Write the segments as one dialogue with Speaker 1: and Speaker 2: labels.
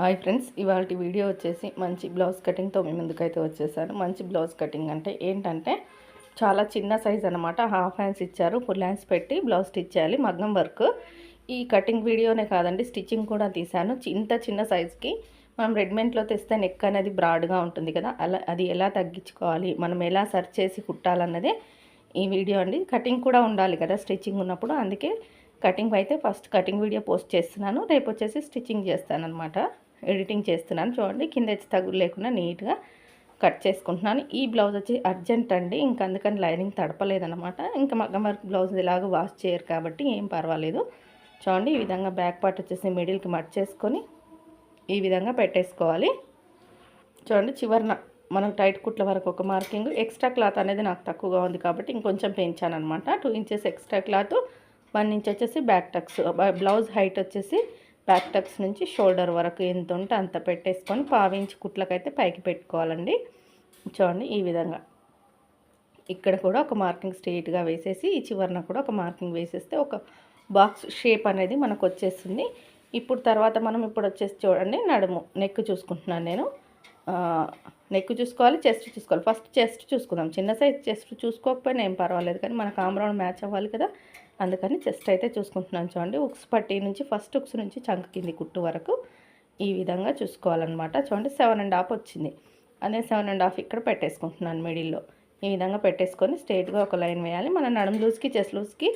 Speaker 1: Hi friends ఇవాళ video వచ్చేసి మంచి బ్లౌజ్ కటింగ్తో మీ ముందుకైతే వచ్చేసాను. మంచి బ్లౌజ్ కటింగ్ అంటే ఏంటంటే చాలా చిన్న సైజ్ అనమాట హాఫ్ హ్యాండ్స్ ఇచ్చారు ఫుల్ హ్యాండ్స్ పెట్టి బ్లౌజ్ స్టిచ్ చేయాలి మగ్గం వర్క్. ఈ కటింగ్ వీడియోనే కాదండి స్టిచ్చింగ్ కూడా తీశాను. ఇంత చిన్న సైజ్కి మనం రెడీమేడ్లో తెస్తే నెక్ అనేది బ్రాడ్గా ఉంటుంది కదా అలా అది ఎలా తగ్గించుకోవాలి మనం ఎలా సర్చ్ చేసి కుట్టాలన్నదే ఈ వీడియో అండి. కటింగ్ కూడా ఉండాలి కదా స్టిచ్చింగ్ ఉన్నప్పుడు. అందుకే కటింగ్ అయితే ఫస్ట్ కటింగ్ వీడియో పోస్ట్ చేస్తున్నాను. రేపు వచ్చేసి స్టిచ్చింగ్ చేస్తాను అనమాట ఎడిటింగ్ చేస్తున్నాను. చూడండి కింద వచ్చి తగులు లేకుండా నీట్గా కట్ చేసుకుంటున్నాను. ఈ బ్లౌజ్ వచ్చి అర్జెంట్ అండి ఇంకా అందుకని లైనింగ్ తడపలేదనమాట ఇంకా మగ్గం వర్క్ బ్లౌజ్ ఇలాగ వాష్ చేయరు కాబట్టి ఏం పర్వాలేదు. చూడండి ఈ విధంగా బ్యాక్ పార్ట్ వచ్చేసి మిడిల్కి మట్ చేసుకొని ఈ విధంగా పెట్టేసుకోవాలి. చూడండి చివరన మనం టైట్ కుట్ల వరకు ఒక మార్కింగ్. ఎక్స్ట్రా క్లాత్ అనేది నాకు తక్కువగా ఉంది కాబట్టి ఇంకొంచెం పెంచాను అనమాట two inches extra cloth one inch వచ్చేసి బ్యాక్ టక్స్ బ్లౌజ్ హైట్ వచ్చేసి బ్యాక్ టక్స్ నుంచి షోల్డర్ వరకు ఎంత ఉంటే అంత పెట్టేసుకొని పావించి కుట్లకైతే పైకి పెట్టుకోవాలండి. చూడండి ఈ విధంగా. ఇక్కడ కూడా ఒక మార్కింగ్ స్ట్రెయిట్గా వేసేసి ఈ చివరన కూడా ఒక మార్కింగ్ వేసేస్తే ఒక బాక్స్ షేప్ అనేది మనకు వచ్చేస్తుంది. ఇప్పుడు తర్వాత మనం ఇప్పుడు వచ్చేసి చూడండి నడుము నెక్ చూసుకుంటున్నాను నేను. నెక్ చూసుకోవాలి చెస్ట్ చూసుకోవాలి. ఫస్ట్ చెస్ట్ చూసుకుందాం. చిన్న సైజ్ చెస్ట్ చూసుకోకపోయినా ఏం పర్వాలేదు కానీ మనకు ఆమ్రౌండ్ మ్యాచ్ అవ్వాలి కదా. అందుకని చెస్ట్ అయితే చూసుకుంటున్నాను చూడండి. ఉక్స్ పట్టి నుంచి ఫస్ట్ ఉక్స్ నుంచి చంక కింది కుట్టు వరకు ఈ విధంగా చూసుకోవాలన్నమాట. చూడండి సెవెన్ అండ్ హాఫ్ వచ్చింది. అదే సెవెన్ అండ్ హాఫ్ ఇక్కడ పెట్టేసుకుంటున్నాను మిడిల్లో ఈ విధంగా పెట్టేసుకొని స్ట్రైట్గా ఒక లైన్ వేయాలి. మన నడుము లూజ్కి చెస్ట్ లూజ్కి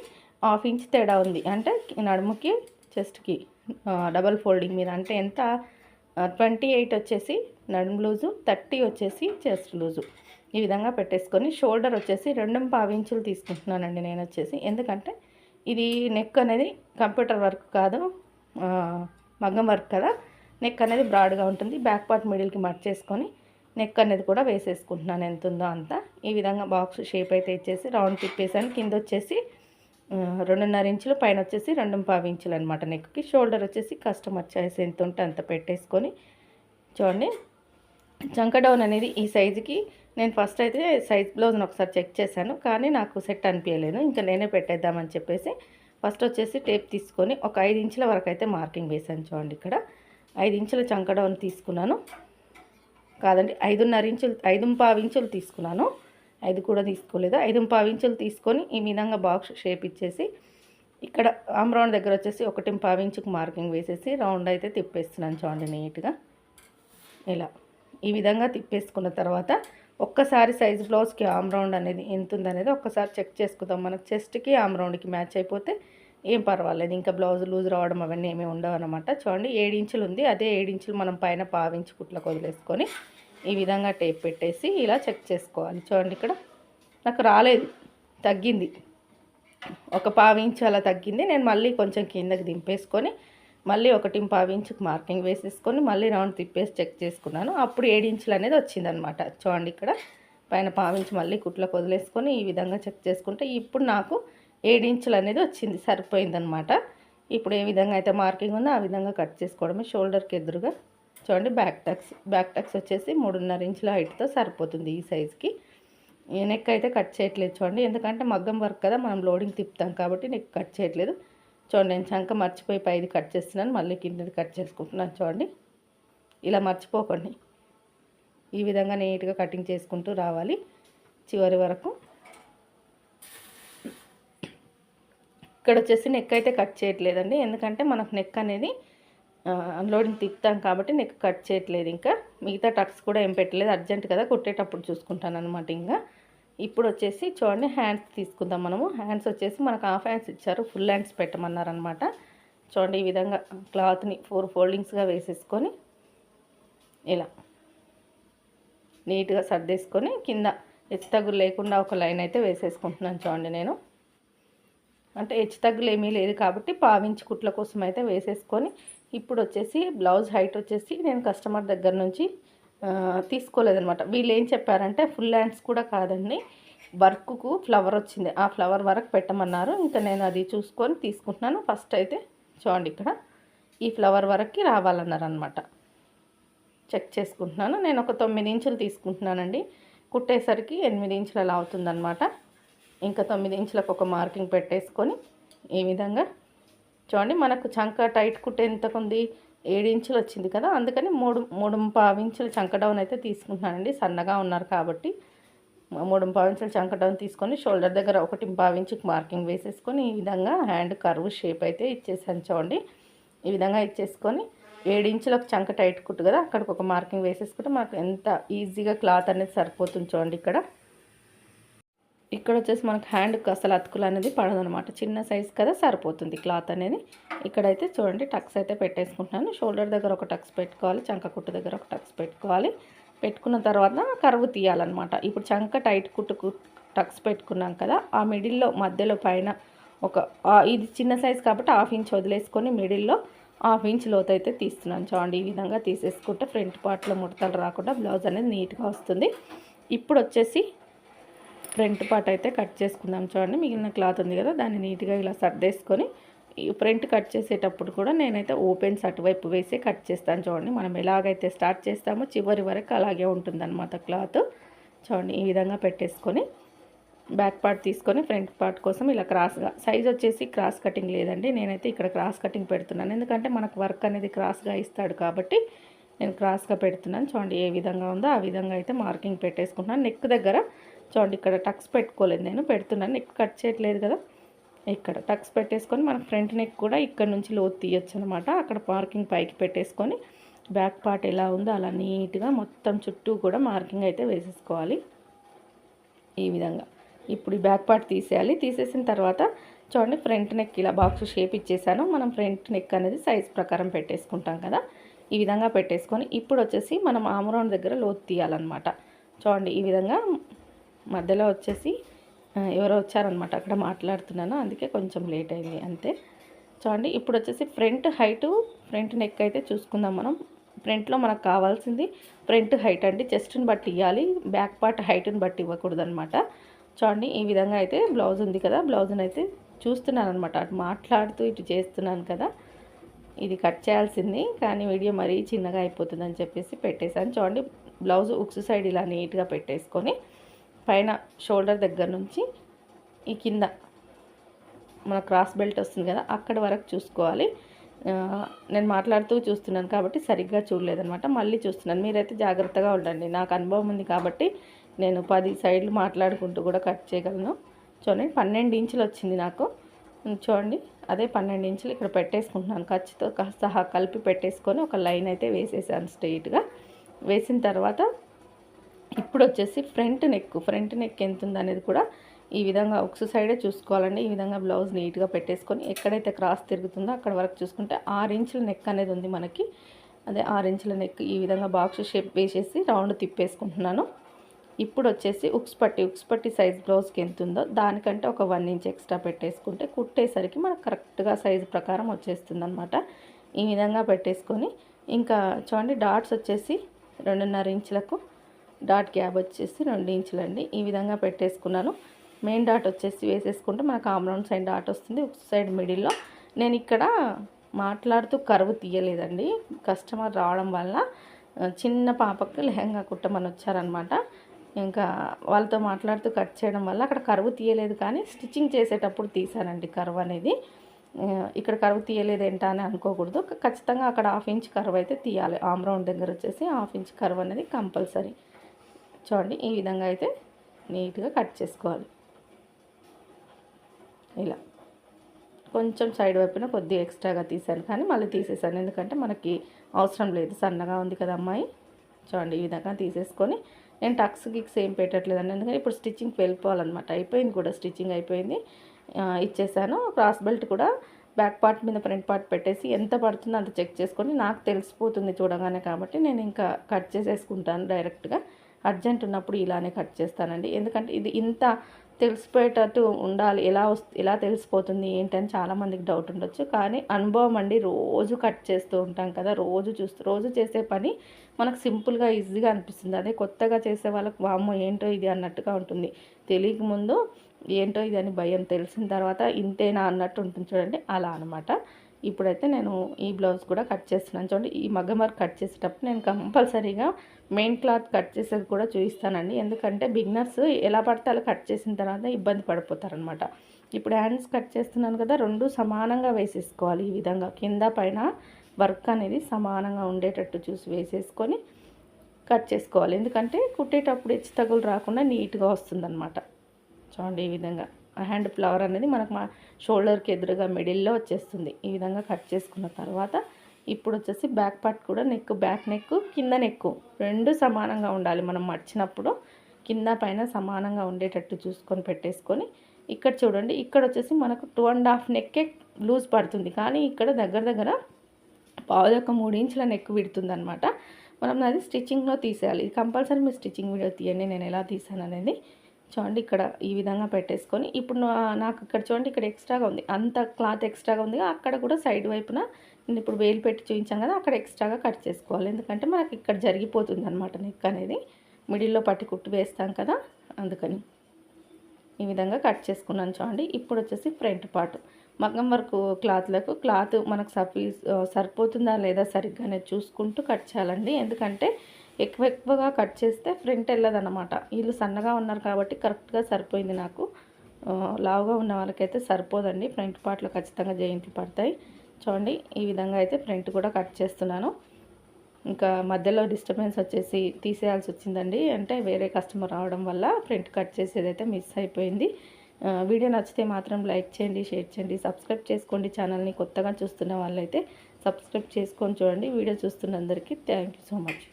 Speaker 1: హాఫ్ ఇంచ్ తేడా ఉంది. అంటే నడుముకి చెస్ట్కి డబల్ ఫోల్డింగ్ మీద. అంటే ఎంత? ట్వంటీ ఎయిట్ వచ్చేసి నడుము లూజు థర్టీ వచ్చేసి చెస్ట్ లూజు ఈ విధంగా పెట్టేసుకొని షోల్డర్ వచ్చేసి రెండు పావించులు తీసుకుంటున్నానండి నేను వచ్చేసి. ఎందుకంటే ఇది నెక్ అనేది కంప్యూటర్ వర్క్ కాదు మగ్గం వర్క్ కదా. నెక్ అనేది బ్రాడ్గా ఉంటుంది. బ్యాక్ పార్ట్ మిడిల్కి మట్ చేసుకొని నెక్ అనేది కూడా వేసేసుకుంటున్నాను. ఎంత ఉందో అంతా. ఈ విధంగా బాక్స్ షేప్ అయితే ఇచ్చేసి రౌండ్ తిప్పేసాను. కింద వచ్చేసి రెండున్నర ఇంచులు పైన వచ్చేసి రెండు పావు ఇంచులు అనమాట నెక్కి షోల్డర్ వచ్చేసి కస్టమర్ చాయిస్ ఎంత ఉంటే అంత పెట్టేసుకొని చూడండి. చంక డౌన్ అనేది ఈ సైజుకి నేను ఫస్ట్ అయితే సైజ్ బ్లౌజ్ని ఒకసారి చెక్ చేశాను కానీ నాకు సెట్ అనిపించలేదు ఇంకా నేనే పెట్టేద్దామని చెప్పేసి ఫస్ట్ వచ్చేసి టేప్ తీసుకొని ఒక ఐదు ఇంచుల వరకు అయితే మార్కింగ్ వేసాను చూడండి ఇక్కడ. ఐదు ఇంచుల చంక తీసుకున్నాను. కాదండి ఐదున్నర ఇంచులు ఐదు పావు ఇంచులు తీసుకున్నాను. ఐదు కూడా తీసుకోలేదు. ఐదు పావు ఇంచులు తీసుకొని ఈ విధంగా బాక్స్ షేప్ ఇచ్చేసి ఇక్కడ ఆమ్రౌండ్ దగ్గర వచ్చేసి ఒకటి పావు ఇంచుకు మార్కింగ్ వేసేసి రౌండ్ అయితే తిప్పేస్తున్నాను చూడండి నీట్గా ఇలా. ఈ విధంగా తిప్పేసుకున్న తర్వాత ఒక్కసారి సైజ్ బ్లౌజ్కి ఆమ్ రౌండ్ అనేది ఎంత ఉందనేది ఒక్కసారి చెక్ చేసుకుందాం. మనకు చెస్ట్కి ఆమ్ రౌండ్కి మ్యాచ్ అయిపోతే ఏం పర్వాలేదు. ఇంకా బ్లౌజ్ లూజ్ రావడం అవన్నీ ఏమీ ఉండవు అనమాట చూడండి ఏడించులు ఉంది. అదే ఏడించులు మనం పైన పావించి కుట్లకు వదిలేసుకొని ఈ విధంగా టేప్ పెట్టేసి ఇలా చెక్ చేసుకోవాలి. చూడండి ఇక్కడ నాకు రాలేదు తగ్గింది. ఒక పావించి అలా తగ్గింది. నేను మళ్ళీ కొంచెం కిందకి దింపేసుకొని మళ్ళీ ఒకటి పావించుకు మార్కింగ్ వేసేసుకొని మళ్ళీ రౌండ్ తిప్పేసి చెక్ చేసుకున్నాను. అప్పుడు ఏడు ఇంచులు అనేది వచ్చిందనమాట చూడండి ఇక్కడ. పైన పావించి మళ్ళీ కుట్లకు వదిలేసుకొని ఈ విధంగా చెక్ చేసుకుంటే ఇప్పుడు నాకు ఏడు ఇంచులు అనేది వచ్చింది. సరిపోయిందనమాట ఇప్పుడు ఏ విధంగా అయితే మార్కింగ్ ఉందో ఆ విధంగా కట్ చేసుకోవడమే షోల్డర్కి ఎదురుగా. చూడండి బ్యాక్ టక్స్ బ్యాక్ టక్స్ వచ్చేసి మూడున్నర ఇంచుల హైట్తో సరిపోతుంది ఈ సైజ్కి నెక్ అయితే కట్ చేయట్లేదు చూడండి. ఎందుకంటే మగ్గం వర్క్ కదా మనం లోడింగ్ తిప్పుతాం కాబట్టి నెక్ కట్ చేయట్లేదు. చూడండి నేను చంక మర్చిపోయి పైది కట్ చేస్తున్నాను మళ్ళీ కిందది కట్ చేసుకుంటున్నాను చూడండి. ఇలా మర్చిపోకండి. ఈ విధంగా నీట్గా కటింగ్ చేసుకుంటూ రావాలి చివరి వరకు. ఇక్కడ వచ్చేసి నెక్ అయితే కట్ చేయట్లేదండి ఎందుకంటే మనకు నెక్ అనేది అన్లోడింగ్ తిప్పుతాం కాబట్టి నెక్ కట్ చేయట్లేదు ఇంకా. మిగతా టక్స్ కూడా ఏం పెట్టలేదు అర్జెంట్ కదా కుట్టేటప్పుడు చూసుకుంటాను అనమాట ఇంకా. ఇప్పుడు వచ్చేసి చూడండి హ్యాండ్స్ తీసుకుందాం మనము. హ్యాండ్స్ వచ్చేసి మనకు హాఫ్ హ్యాండ్స్ ఇచ్చారు. ఫుల్ హ్యాండ్స్ పెట్టమన్నారనమాట చూడండి ఈ విధంగా క్లాత్ని ఫోర్ ఫోల్డింగ్స్గా వేసేసుకొని ఇలా నీట్గా సర్దేసుకొని కింద హెచ్చు లేకుండా ఒక లైన్ అయితే వేసేసుకుంటున్నాను చూడండి నేను. అంటే హెచ్చు తగ్గులు ఏమీ లేదు కాబట్టి పావించి కుట్ల కోసం అయితే వేసేసుకొని ఇప్పుడు వచ్చేసి బ్లౌజ్ హైట్ వచ్చేసి నేను కస్టమర్ దగ్గర నుంచి తీసుకోలేదనమాట వీళ్ళు ఏం చెప్పారంటే ఫుల్ హ్యాండ్స్ కూడా కాదండి. వర్క్కు ఫ్లవర్ వచ్చింది. ఆ ఫ్లవర్ వరకు పెట్టమన్నారు. ఇంకా నేను అది చూసుకొని తీసుకుంటున్నాను. ఫస్ట్ అయితే చూడండి ఇక్కడ. ఈ ఫ్లవర్ వరకు రావాలన్నారు అనమాట చెక్ చేసుకుంటున్నాను. నేను ఒక తొమ్మిది ఇంచులు తీసుకుంటున్నానండి. కుట్టేసరికి ఎనిమిది ఇంచులు అలా అవుతుందన్నమాట. ఇంకా తొమ్మిది ఇంచులకు ఒక మార్కింగ్ పెట్టేసుకొని ఈ విధంగా చూడండి. మనకు చంక టైట్ కుట్టే ఎంతకుంది? ఇంచులు వచ్చింది కదా అందుకని మూడు మూడు పావించులు చంక డౌన్ అయితే తీసుకుంటున్నానండి. సన్నగా ఉన్నారు కాబట్టి మూడు పావించులు చంక డౌన్ తీసుకొని షోల్డర్ దగ్గర ఒకటి ఇంచుకి మార్కింగ్ వేసేసుకొని ఈ విధంగా హ్యాండ్ కర్వ్ షేప్ అయితే ఇచ్చేసాను చూడండి. ఈ విధంగా ఇచ్చేసుకొని ఏడు చంక టైట్ కుట్టు కదా అక్కడికి ఒక మార్కింగ్ వేసేసుకుంటే మనకు ఎంత ఈజీగా క్లాత్ అనేది సరిపోతుంది చూడండి ఇక్కడ. ఇక్కడ వచ్చేసి మనకు హ్యాండ్కి అసలు అతుకులు అనేది పడదనమాట. చిన్న సైజ్ కదా సరిపోతుంది క్లాత్ అనేది. ఇక్కడైతే చూడండి టక్స్ అయితే పెట్టేసుకుంటున్నాను. షోల్డర్ దగ్గర ఒక టక్స్ పెట్టుకోవాలి చంక కుట్టు దగ్గర ఒక టక్స్ పెట్టుకోవాలి. పెట్టుకున్న తర్వాత కరువు తీయాలన్నమాట. ఇప్పుడు చంక టైట్ కుట్టు టక్స్ పెట్టుకున్నాం కదా ఆ మిడిల్లో మధ్యలో పైన ఒక ఇది చిన్న సైజ్ కాబట్టి హాఫ్ ఇంచ్ వదిలేసుకొని మిడిల్లో హాఫ్ ఇంచ్ లోతు అయితే తీస్తున్నాను. చూడండి ఈ విధంగా తీసేసుకుంటే ఫ్రంట్ పార్ట్లో ముడతలు రాకుండా బ్లౌజ్ అనేది నీట్గా వస్తుంది. ఇప్పుడు వచ్చేసి ఫ్రంట్ పార్ట్ అయితే కట్ చేసుకుందాం చూడండి. మిగిలిన క్లాత్ ఉంది కదా దాన్ని నీట్గా ఇలా సర్దేసుకొని ఫ్రంట్ కట్ చేసేటప్పుడు కూడా నేనైతే ఓపెన్స్ అటువైపు వేసి కట్ చేస్తాను చూడండి. మనం ఎలాగైతే స్టార్ట్ చేస్తామో చివరి వరకు అలాగే ఉంటుందన్నమాట క్లాత్. చూడండి ఈ విధంగా పెట్టేసుకొని బ్యాక్ పార్ట్ తీసుకొని ఫ్రంట్ పార్ట్ కోసం ఇలా క్రాస్గా సైజ్ వచ్చేసి క్రాస్ కటింగ్ లేదండి. నేనైతే ఇక్కడ క్రాస్ కటింగ్ పెడుతున్నాను. ఎందుకంటే మనకు వర్క్ అనేది క్రాస్గా ఇస్తాడు కాబట్టి నేను క్రాస్గా పెడుతున్నాను. చూడండి ఏ విధంగా ఉందో ఆ విధంగా అయితే మార్కింగ్ పెట్టేసుకుంటున్నాను. నెక్ దగ్గర చూడండి ఇక్కడ టక్స్ పెట్టుకోలేదు నేను పెడుతున్నాను. నెక్ కట్ చేయట్లేదు కదా. ఇక్కడ టక్స్ పెట్టేసుకొని మన ఫ్రంట్ నెక్ కూడా ఇక్కడ నుంచి లోతు తీయొచ్చు అనమాట అక్కడ పార్కింగ్ పైకి పెట్టేసుకొని బ్యాక్ పార్ట్ ఎలా ఉందో అలా నీట్గా మొత్తం చుట్టూ కూడా మార్కింగ్ అయితే వేసేసుకోవాలి. ఈ విధంగా. ఇప్పుడు ఈ బ్యాక్ పార్ట్ తీసేయాలి. తీసేసిన తర్వాత చూడండి ఫ్రంట్ నెక్ ఇలా బాక్స్ షేప్ ఇచ్చేసాను. మనం ఫ్రంట్ నెక్ అనేది సైజ్ ప్రకారం పెట్టేసుకుంటాం కదా. ఈ విధంగా పెట్టేసుకొని ఇప్పుడు వచ్చేసి మనం ఆమరౌండ్ దగ్గర లోతు తీయాలన్నమాట. చూడండి ఈ విధంగా మధ్యలో వచ్చేసి ఎవరో వచ్చారనమాట అక్కడ మాట్లాడుతున్నాను. అందుకే కొంచెం లేట్ అయింది. అంతే. చూడండి ఇప్పుడు వచ్చేసి ఫ్రంట్ హైటు ఫ్రంట్ నెక్ అయితే చూసుకుందాం మనం. ఫ్రంట్లో మనకు కావాల్సింది ఫ్రంట్ హైట్ అండి. చెస్ట్ని బట్టి ఇవ్వాలి బ్యాక్ పార్ట్ హైట్ని బట్టి ఇవ్వకూడదు అనమాట చూడండి ఈ విధంగా అయితే బ్లౌజ్ ఉంది కదా. బ్లౌజ్ని అయితే చూస్తున్నాను అనమాట అటు మాట్లాడుతూ ఇటు చేస్తున్నాను కదా. ఇది కట్ చేయాల్సింది. కానీ వీడియో మరీ చిన్నగా అయిపోతుందని చెప్పేసి పెట్టేశాను. చూడండి బ్లౌజ్ ఉక్స్ సైడ్ ఇలా నీట్గా పెట్టేసుకొని పైన షోల్డర్ దగ్గర నుంచి ఈ కింద మన క్రాస్ బెల్ట్ వస్తుంది కదా అక్కడ వరకు చూసుకోవాలి. నేను మాట్లాడుతూ చూస్తున్నాను కాబట్టి సరిగ్గా చూడలేదనమాట మళ్ళీ చూస్తున్నాను. మీరైతే జాగ్రత్తగా ఉండండి. నాకు అనుభవం ఉంది కాబట్టి నేను పది సైడ్లు మాట్లాడుకుంటూ కూడా కట్ చేయగలను. చూడండి పన్నెండు ఇంచులు వచ్చింది నాకు. చూడండి అదే పన్నెండు ఇంచులు ఇక్కడ పెట్టేసుకుంటున్నాను. ఖర్చుతో సహా కలిపి పెట్టేసుకొని ఒక లైన్ అయితే వేసేసాను స్ట్రెయిట్గా. వేసిన తర్వాత ఇప్పుడు వచ్చేసి ఫ్రంట్ నెక్ ఫ్రంట్ నెక్ ఎంత ఉందనేది కూడా ఈ విధంగా ఒక సైడే చూసుకోవాలండి. ఈ విధంగా బ్లౌజ్ నీట్గా పెట్టేసుకొని ఎక్కడైతే క్రాస్ తిరుగుతుందో అక్కడ వరకు చూసుకుంటే ఆరు ఇంచుల నెక్ అనేది ఉంది మనకి. అదే ఆరు ఇంచుల నెక్ ఈ విధంగా బాక్స్ షేప్ వేసేసి రౌండ్ తిప్పేసుకుంటున్నాను. ఇప్పుడు వచ్చేసి ఉక్స్ పట్టి ఉక్స్ పట్టి సైజ్ బ్లౌజ్కి ఎంత ఉందో దానికంటే ఒక వన్ ఇంచ్ ఎక్స్ట్రా పెట్టేసుకుంటే కుట్టేసరికి మనకు కరెక్ట్గా సైజు ప్రకారం వచ్చేస్తుంది అనమాట ఈ విధంగా పెట్టేసుకొని ఇంకా చూడండి డాట్స్ వచ్చేసి రెండున్నర ఇంచులకు డాట్ గ్యాప్ వచ్చేసి రెండు ఇంచులండి ఈ విధంగా పెట్టేసుకున్నాను. మెయిన్ డాట్ వచ్చేసి వేసేసుకుంటే మనకు ఆమ్రౌండ్ సైడ్ డాట్ వస్తుంది. ఒక సైడ్ మిడిల్లో. నేను ఇక్కడ మాట్లాడుతూ కరువు తీయలేదండి. కస్టమర్ రావడం వల్ల చిన్న పాపకు లెహంగా కుట్టమని వచ్చారనమాట. ఇంకా వాళ్ళతో మాట్లాడుతూ కట్ చేయడం వల్ల అక్కడ కరువు తీయలేదు కానీ స్టిచ్చింగ్ చేసేటప్పుడు తీసానండి కరువు అనేది. ఇక్కడ కరువు తీయలేదు ఏంటా అని అనుకోకూడదు. ఖచ్చితంగా అక్కడ హాఫ్ ఇంచ్ కరువు అయితే తీయాలి ఆమ్రౌండ్ దగ్గర వచ్చేసి హాఫ్ ఇంచ్ కరువు అనేది కంపల్సరీ. చూడండి ఈ విధంగా అయితే నీట్గా కట్ చేసుకోవాలి. ఇలా. కొంచెం సైడ్ వైపున కొద్దిగా ఎక్స్ట్రాగా తీసాను కానీ మళ్ళీ తీసేసాను ఎందుకంటే మనకి అవసరం లేదు. సన్నగా ఉంది కదా అమ్మాయి. చూడండి ఈ విధంగా తీసేసుకొని నేను టక్స్ గిక్స్ ఏం పెట్టట్లేదండి. ఎందుకంటే ఇప్పుడు స్టిచ్చింగ్కి వెళ్ళిపోవాలన్నమాట. అయిపోయింది కూడా స్టిచ్చింగ్ అయిపోయింది. ఇచ్చేసాను. క్రాస్ బెల్ట్ కూడా బ్యాక్ పార్ట్ మీద ఫ్రంట్ పార్ట్ పెట్టేసి ఎంత పడుతుందో అంత చెక్ చేసుకొని నాకు తెలిసిపోతుంది చూడగానే కాబట్టి నేను ఇంకా కట్ చేసేసుకుంటాను డైరెక్ట్గా. అర్జెంట్ ఉన్నప్పుడు ఇలానే కట్ చేస్తానండి. ఎందుకంటే ఇది ఇంత తెలిసిపోయేటట్టు ఉండాలి. ఎలా వస్తు ఎలా తెలిసిపోతుంది ఏంటని చాలామందికి డౌట్ ఉండొచ్చు. కానీ అనుభవం అండి రోజు కట్ చేస్తూ ఉంటాం కదా. రోజు చూస్తూ రోజు చేసే పని మనకు సింపుల్గా ఈజీగా అనిపిస్తుంది. అదే కొత్తగా చేసే వాళ్ళకి వామ్మో ఏంటో ఇది అన్నట్టుగా ఉంటుంది. తెలియక ముందు ఏంటో ఇది అని భయం తెలిసిన తర్వాత ఇంతేనా అన్నట్టు ఉంటుంది చూడండి. అలా అనమాట ఇప్పుడైతే నేను ఈ బ్లౌజ్ కూడా కట్ చేస్తున్నాను. చూడండి ఈ మగ్గ వర్క్ కట్ చేసేటప్పుడు నేను కంపల్సరీగా మెయిన్ క్లాత్ కట్ చేసేది కూడా చూపిస్తానండి. ఎందుకంటే బిగినర్స్ ఎలా పడితే అలా కట్ చేసిన తర్వాత ఇబ్బంది పడిపోతారనమాట ఇప్పుడు హ్యాండ్స్ కట్ చేస్తున్నాను కదా రెండు సమానంగా వేసేసుకోవాలి ఈ విధంగా. కింద పైన వర్క్ అనేది సమానంగా ఉండేటట్టు చూసి వేసేసుకొని కట్ చేసుకోవాలి. ఎందుకంటే కుట్టేటప్పుడు హెచ్చు తగులు రాకుండా నీట్గా వస్తుందన్నమాట. చూడండి ఈ విధంగా. హ్యాండ్ ఫ్లవర్ అనేది మనకు మా షోల్డర్కి ఎదురుగా మిడిల్లో వచ్చేస్తుంది. ఈ విధంగా కట్ చేసుకున్న తర్వాత ఇప్పుడు వచ్చేసి బ్యాక్ పార్ట్ కూడా నెక్ బ్యాక్ నెక్ కింద నెక్ రెండు సమానంగా ఉండాలి. మనం మర్చినప్పుడు కింద పైన సమానంగా ఉండేటట్టు చూసుకొని పెట్టేసుకొని ఇక్కడ చూడండి. ఇక్కడ వచ్చేసి మనకు టూ అండ్ హాఫ్ నెక్కే లూజ్ పడుతుంది. కానీ ఇక్కడ దగ్గర దగ్గర పావుదొక్క మూడు ఇంచుల నెక్ విడుతుంది అనమాట మనం అది స్టిచ్చింగ్లో తీసేయాలి. ఇది కంపల్సరీ మీరు స్టిచ్చింగ్ వీడియో తీయండి. నేను ఎలా తీసాను అనేది చూడండి ఇక్కడ ఈ విధంగా పెట్టేసుకొని ఇప్పుడు నాకు ఇక్కడ చూడండి ఇక్కడ ఎక్స్ట్రాగా ఉంది. అంత క్లాత్ ఎక్స్ట్రాగా ఉంది. అక్కడ కూడా సైడ్ వైపున నేను ఇప్పుడు వేలు పెట్టి చూపించాను కదా అక్కడ ఎక్స్ట్రాగా కట్ చేసుకోవాలి. ఎందుకంటే మనకి ఇక్కడ జరిగిపోతుంది అనమాట నెక్ అనేది. మిడిల్లో పట్టి కుట్టు వేస్తాం కదా అందుకని ఈ విధంగా కట్ చేసుకున్నాను చూడండి. ఇప్పుడు వచ్చేసి ఫ్రంట్ పార్ట్. మగ్గం వరకు క్లాత్లకు క్లాత్ మనకు సఫీ సరిపోతుందా లేదా సరిగ్గా చూసుకుంటూ కట్ చేయాలండి. ఎందుకంటే ఎక్కువ ఎక్కువగా కట్ చేస్తే ఫ్రంట్ వెళ్ళదన్నమాట. వీళ్ళు సన్నగా ఉన్నారు కాబట్టి కరెక్ట్గా సరిపోయింది నాకు. లావుగా ఉన్న వాళ్ళకైతే సరిపోదండి. ఫ్రంట్ పార్ట్లో ఖచ్చితంగా జయంతి పడతాయి. చూడండి ఈ విధంగా అయితే ఫ్రంట్ కూడా కట్ చేస్తున్నాను. ఇంకా మధ్యలో డిస్టర్బెన్స్ వచ్చేసి తీసేయాల్సి వచ్చిందండి. అంటే వేరే కస్టమర్ రావడం వల్ల ఫ్రంట్ కట్ చేసేదైతే మిస్ అయిపోయింది. వీడియో నచ్చితే మాత్రం లైక్ చేయండి షేర్ చేయండి సబ్స్క్రైబ్ చేసుకోండి ఛానల్ని. కొత్తగా చూస్తున్న వాళ్ళైతే సబ్స్క్రైబ్ చేసుకొని చూడండి. వీడియో చూస్తున్న అందరికీ థ్యాంక్ సో మచ్.